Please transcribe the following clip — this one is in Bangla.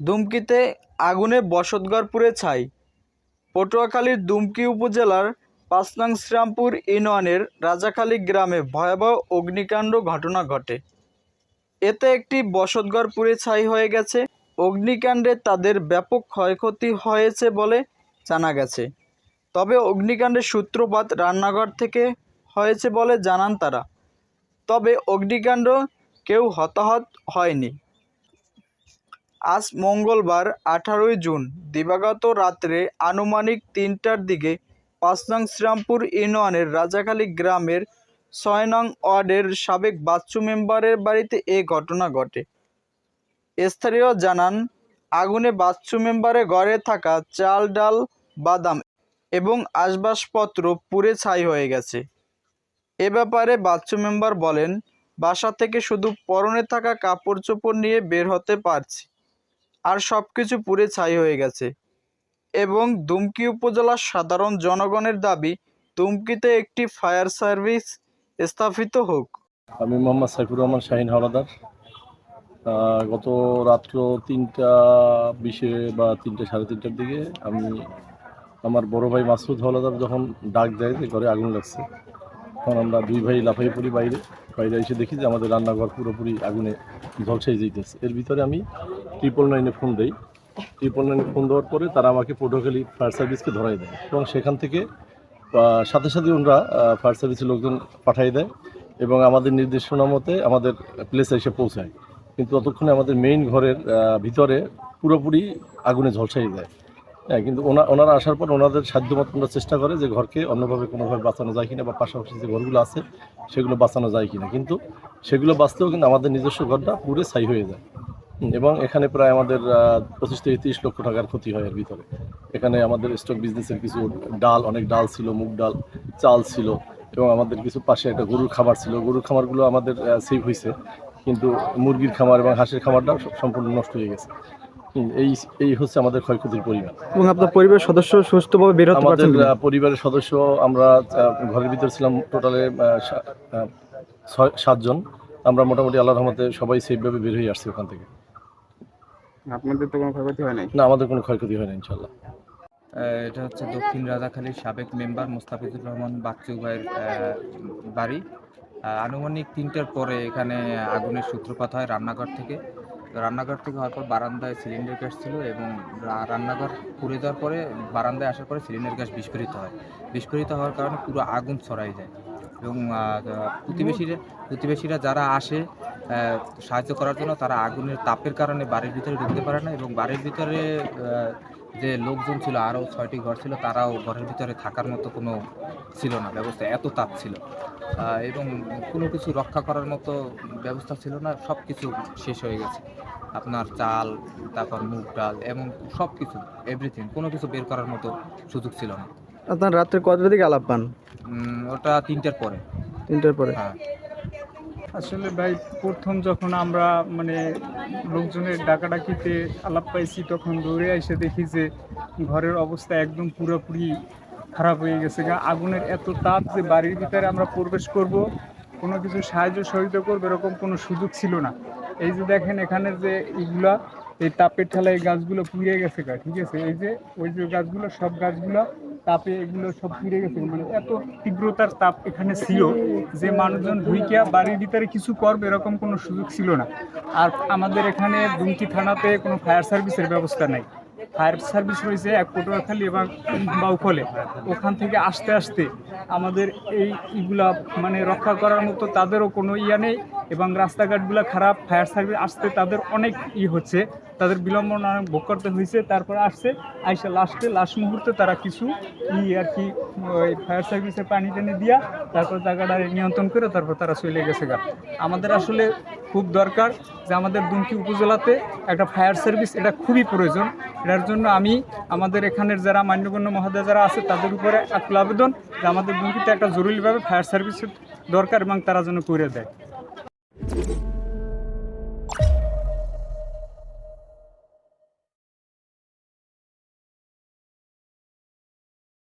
দুমকিতে আগুনে বসতঘর পুড়ে ছাই। পটুয়াখালীর দুমকি উপজেলার পাঁচ নং শ্রীরামপুর ইউনিয়নের রাজাখালী গ্রামে ভয়াবহ অগ্নিকাণ্ড ঘটনা ঘটে। এতে একটি বসতঘর পুড়ে ছাই হয়ে গেছে। অগ্নিকাণ্ডে তাদের ব্যাপক ক্ষয়ক্ষতি হয়েছে বলে জানা গেছে। তবে অগ্নিকাণ্ডের সূত্রপাত রান্নাঘর থেকে হয়েছে বলে জানান তারা। তবে অগ্নিকাণ্ড কেউ হতাহত হয়নি। আজ মঙ্গলবার, আঠারোই জুন, দিবাগত রাত্রে আনুমানিক তিনটার দিকে পাঁচ নং শ্রীরামপুর ইউনিয়নের রাজাখালী গ্রামের ছয় নং ওয়ার্ডের সাবেক বাচ্চু মেম্বারের বাড়িতে এ ঘটনা ঘটে। স্থানীয় জানান, আগুনে বাচ্চু মেম্বারের ঘরে থাকা চাল, ডাল, বাদাম এবং আসবাসপত্র পুড়ে ছাই হয়ে গেছে। এ ব্যাপারে বাচ্চু মেম্বার বলেন, বাসা থেকে শুধু পরনে থাকা কাপড় চোপড় নিয়ে বের হতে পারছি। আর সব কিছু পুড়ে ছাই হয়ে গেছে। এবং দুমকি উপজেলার সাধারণ জনগণের দাবি, দুমকিতে একটি ফায়ার সার্ভিস স্থাপিত হোক। আমি মোহাম্মদ সাইফুর রহমান শাহিন হাওলাদার। গত রাত্র তিনটা বিশে বা তিনটে সাড়ে তিনটার দিকে আমি আমার বড় ভাই মাসুদ হাওলাদার যখন ডাক দেয় যে ঘরে আগুন লাগছে তখন আমরা দুই ভাই লাফাই পড়ি বাইরে। বাইরে এসে দেখি যে আমাদের রান্নাঘর পুরোপুরি আগুনে ঝলসাই যেতেছে এর ভিতরে আমি ট্রিপল নাইনে ফোন দেই। ট্রিপল নাইনে ফোন দেওয়ার পরে তারা আমাকে পটুয়াখালী ফায়ার সার্ভিসকে ধরাই দেয় এবং সেখান থেকে সাথে সাথে ওনারা ফায়ার সার্ভিসের লোকজন পাঠিয়ে দেয় এবং আমাদের নির্দেশনা মতে আমাদের প্লেসে এসে পৌঁছায়। কিন্তু ততক্ষণে আমাদের মেইন ঘরের ভিতরে পুরোপুরি আগুনে ঝলসাই দেয় হ্যাঁ কিন্তু ওনা, ওনারা আসার পর ওনাদের সাধ্যমতো ওনারা চেষ্টা করে যে ঘরকে অন্যভাবে কোনোভাবে বাঁচানো যায় কিনা বা পাশাপাশি যে ঘরগুলো আছে সেগুলো বাঁচানো যায় কিনা। কিন্তু সেগুলো বাঁচতেও কিন্তু আমাদের নিজস্ব ঘরটা পুরো ছাই হয়ে যায়। এবং এখানে প্রায় আমাদের পঁচিশ থেকে তিরিশ লক্ষ টাকার ক্ষতি হয় এর ভিতরে। এখানে আমাদের স্টক বিজনেসের কিছু ডাল, অনেক ডাল ছিল, মুগ ডাল, চাল ছিল এবং আমাদের কিছু পাশে একটা গরুর খামার ছিল। গরুর খামারগুলো আমাদের সেভ হয়েছে কিন্তু মুরগির খামার এবং হাঁসের খামারটা সম্পূর্ণ নষ্ট হয়ে গেছে। এই এই হচ্ছে আমাদের ক্ষয়ক্ষতির পরিমাণ। এবং আপনার পরিবারের সদস্য সুস্থভাবে বের আমাদের আহ, পরিবারের সদস্য আমরা ঘরের ভিতরে ছিলাম টোটালে ছয় সাতজন। আমরা মোটামুটি আল্লাহ রহমতে সবাই সেফভাবে বের হয়ে আসছি ওখান থেকে। আপনাদের তো কোনো ক্ষয়ক্ষতি হয় নাই? না আমাদের কোনো ক্ষয়ক্ষতি হয় না ইনশাল্লাহ আহ, এটা হচ্ছে দক্ষিণ রাজাখালীর সাবেক মেম্বার মোস্তাফিজুর রহমান বাচ্চু ভাইয়ের আহ, বাড়ি। আনুমানিক তিনটার পরে এখানে আগুনের সূত্রপাত হয় রান্নাঘর থেকে। রান্নাঘর থেকে হওয়ার পর বারান্দায় সিলিন্ডার গ্যাস ছিল এবং রান্নাঘর পুড়ে যাওয়ার পরে বারান্দায় আসার পরে সিলিন্ডার গ্যাস বিস্ফোরিত হয়। বিস্ফোরিত হওয়ার কারণে পুরো আগুন ছড়াই যায় এবং প্রতিবেশীরা প্রতিবেশীরা যারা আসে সাহায্য করার জন্য তারা আগুনের তাপের কারণে বাড়ির ভিতরে ঢুকতে পারে না এবং বাড়ির ভিতরে যে লোকজন ছিল আরও ছয়টি ঘর ছিল তারাও ঘরের ভিতরে থাকার মতো কোনো ছিল না ব্যবস্থা এত তাপ ছিল। এবং কোনো কিছু রক্ষা করার মতো ব্যবস্থা ছিল না সব কিছু শেষ হয়ে গেছে। আপনার চাল তারপর মুগ ডাল এবং সব কিছু এভরিথিং কোনো কিছু বের করার মতো সুযোগ ছিল না। আপনার রাত্রে কতটা দিকে আলাপ পান? ওটা তিনটার পরে। তিনটার পরে? হ্যাঁ। আসলে ভাই প্রথম যখন আমরা মানে লোকজনের ডাকাডাকিতে আলাপ পাইছি, তখন দৌড়ে এসে দেখি যে ঘরের অবস্থা একদম পুরোপুরি খারাপ হয়ে গেছে। আগুনের এত তাপ যে বাড়ির ভিতরে আমরা প্রবেশ করব, কোনো কিছু সাহায্য সহযোগিতা করব, এরকম কোনো সুযোগ ছিল না। এই যে দেখেন এখানে যে এইগুলা এই তাপের ঠেলায় গাছগুলো পুড়ে গেছে গা, ঠিক আছে? এই যে, ওই যে গাছগুলো, সব গাছগুলো তাপে এগুলো সব পুড়ে গেছে মানে এত তীব্রতার তাপ এখানে ছিল যে মানুষজন ঢুইকিয়া বাড়ির ভিতরে কিছু করবে এরকম কোনো সুযোগ ছিল না। আর আমাদের এখানে দুমকি থানাতে কোনো ফায়ার সার্ভিসের ব্যবস্থা নাই। ফায়ার সার্ভিস রয়েছে এক পটুয়াখালী এবং বাউফলে ওখান থেকে আসতে আসতে আমাদের এই ইগুলা মানে রক্ষা করার মতো তাদেরও কোনো ইয়া নেই এবং রাস্তাঘাটগুলো খারাপ ফায়ার সার্ভিস আসতে তাদের অনেক ই হচ্ছে। তাদের বিলম্বনা ভোগ করতে হয়েছে, তারপর আসছে। আইসা লাস্টে লাস্ট মুহূর্তে তারা কিছু ই আর কি, ওই ফায়ার সার্ভিসে পানি টানি দিয়া তারপর জায়গাটা নিয়ন্ত্রণ করে তারপর তারা চলে গেছে গা। আমাদের আসলে খুব দরকার যে আমাদের দুমকি উপজেলাতে একটা ফায়ার সার্ভিস এটা খুবই প্রয়োজন। এটার জন্য আমি আমাদের এখানের যারা মান্যগণ্য মহোদয় যারা আছে, তাদের উপরে আকুল আবেদন যে আমাদের দুমকিতে একটা জরুরিভাবে ফায়ার সার্ভিস দরকার এবং তারা যেন করে দেয়।